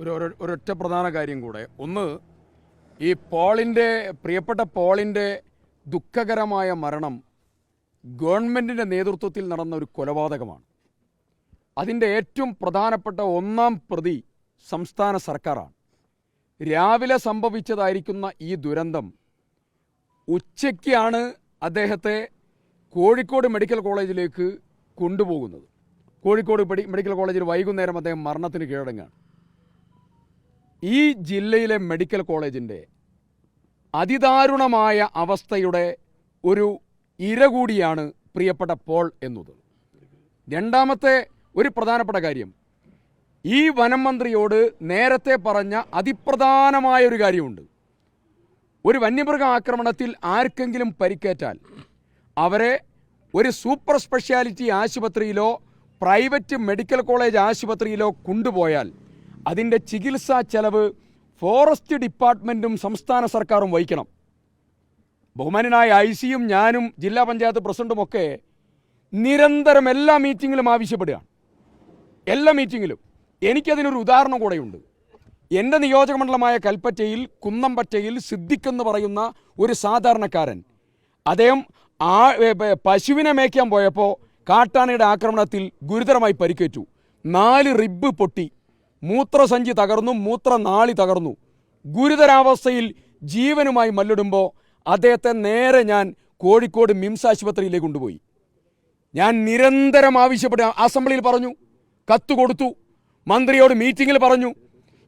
ഒരു ഒരു- ഒരൊറ്റ പ്രധാന കാര്യം കൂടെ. ഒന്ന് ഈ പോളിന്റെ പ്രിയപ്പെട്ട പോളിന്റെ ദുഃഖകരമായ മരണം ഗവൺമെന്റിന്റെ നേതൃത്വത്തിൽ നടന്ന ഒരു കൊലപാതകമാണ്. അതിന്റെ ഏറ്റവും പ്രധാനപ്പെട്ട ഒന്നാം പ്രതി സംസ്ഥാന സർക്കാരാണ്. രാവിലെ സംഭവിച്ചതായിരിക്കുന്ന ഈ ദുരന്തം ഉച്ചയ്ക്കാണ് അദ്ദേഹത്തെ കോഴിക്കോട് മെഡിക്കൽ കോളേജിലേക്ക് കൊണ്ടുപോകുന്നത്. കോഴിക്കോട് മെഡിക്കൽ കോളേജിൽ വൈകുന്നേരം അദ്ദേഹം മരണത്തിന് കീഴടങ്ങാണ് ഈ ജില്ലയിലെ മെഡിക്കൽ കോളേജിന്റെ അതിദാരുണമായ അവസ്ഥയുടെ ഒരു ഇര കൂടിയാണ് പ്രിയപ്പെട്ട പോൾ എന്നത്. രണ്ടാമത്തെ ഒരു പ്രധാനപ്പെട്ട കാര്യം ഈ വനം മന്ത്രിയോട് നേരത്തെ പറഞ്ഞ അതിപ്രധാനമായ ഒരു കാര്യമുണ്ട്. ഒരു വന്യമൃഗ ആക്രമണത്തിൽ ആർക്കെങ്കിലും പരിക്കേറ്റാൽ അവരെ ഒരു സൂപ്പർ സ്പെഷ്യാലിറ്റി ആശുപത്രിയിലോ പ്രൈവറ്റ് മെഡിക്കൽ കോളേജ് ആശുപത്രിയിലോ കൊണ്ടുപോയാൽ അതിന്റെ ചികിത്സാ ചെലവ് ഫോറസ്റ്റ് ഡിപ്പാർട്ട്മെന്റും സംസ്ഥാന സർക്കാരും വഹിക്കണം. ബഹുമാനായ ഐ സിയും ഞാനും ജില്ലാ പഞ്ചായത്ത് പ്രസിഡന്റുമൊക്കെ നിരന്തരം എല്ലാ മീറ്റിങ്ങിലും ആവശ്യപ്പെടുകയാണ്. എല്ലാ മീറ്റിങ്ങിലും. എനിക്കതിനൊരു ഉദാഹരണം കൂടെയുണ്ട്. എന്റെ നിയോജകമണ്ഡലമായ കൽപ്പറ്റയിൽ കുന്നമ്പറ്റയിൽ സിദ്ദിഖ് എന്ന് പറയുന്ന ഒരു സാധാരണക്കാരൻ. അദ്ദേഹം ആ പശുവിനെ മേയ്ക്കാൻ പോയപ്പോൾ കാട്ടാനയുടെ ആക്രമണത്തിൽ ഗുരുതരമായി പരിക്കേറ്റു. നാല് റിബ്ബ് പൊട്ടി. മൂത്രസഞ്ചി തകർന്നു മൂത്രനാളി തകർന്നു. ഗുരുതരാവസ്ഥയിൽ ജീവനുമായി മല്ലിടുമ്പോൾ അദ്ദേഹത്തെ നേരെ ഞാൻ കോഴിക്കോട് മിംസ് ആശുപത്രിയിലേക്ക് കൊണ്ടുപോയി. ഞാൻ നിരന്തരം ആവശ്യപ്പെട്ട അസംബ്ലിയിൽ പറഞ്ഞു കത്ത് കൊടുത്തു മന്ത്രിയോട് മീറ്റിങ്ങിൽ പറഞ്ഞു.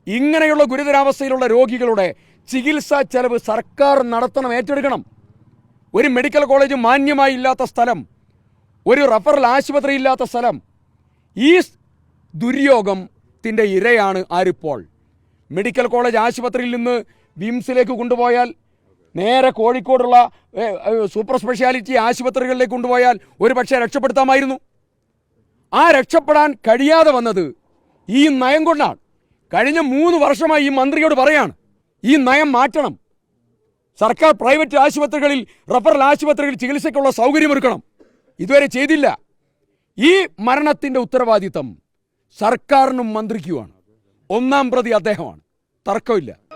ഇങ്ങനെയുള്ള ഗുരുതരാവസ്ഥയിലുള്ള രോഗികളുടെ ചികിത്സാ ചെലവ് സർക്കാർ നടത്തണം ഏറ്റെടുക്കണം. ഒരു മെഡിക്കൽ കോളേജ് മാന്യമായി ഇല്ലാത്ത സ്ഥലം ഒരു റഫറൽ ആശുപത്രി ഇല്ലാത്ത സ്ഥലം. ഈ സ് ദുര്യോഗത്തിന്റെ ഇരയാണ് ആരിപ്പോൾ മെഡിക്കൽ കോളേജ് ആശുപത്രിയിൽ നിന്ന് വിംസിലേക്ക് കൊണ്ടുപോയാൽ നേരെ കോഴിക്കോടുള്ള സൂപ്പർ സ്പെഷ്യാലിറ്റി ആശുപത്രികളിലേക്ക് കൊണ്ടുപോയാൽ ഒരു പക്ഷേ രക്ഷപ്പെടുത്താമായിരുന്നു. ആ രക്ഷപ്പെടാൻ കഴിയാതെ വന്നത് ഈ നയം കൊണ്ടാണ്. കഴിഞ്ഞ മൂന്ന് വർഷമായി ഈ മന്ത്രിയോട് പറയാണ് ഈ നയം മാറ്റണം. സർക്കാർ പ്രൈവറ്റ് ആശുപത്രികളിൽ റഫറൽ ആശുപത്രികളിൽ ചികിത്സയ്ക്കുള്ള സൗകര്യമൊരുക്കണം. ഇതുവരെ ചെയ്തില്ല. ഈ മരണത്തിന്റെ ഉത്തരവാദിത്തം സർക്കാരിനും മന്ത്രിക്കുമാണ്. ഒന്നാം പ്രതി അദ്ദേഹമാണ്. തർക്കമില്ല.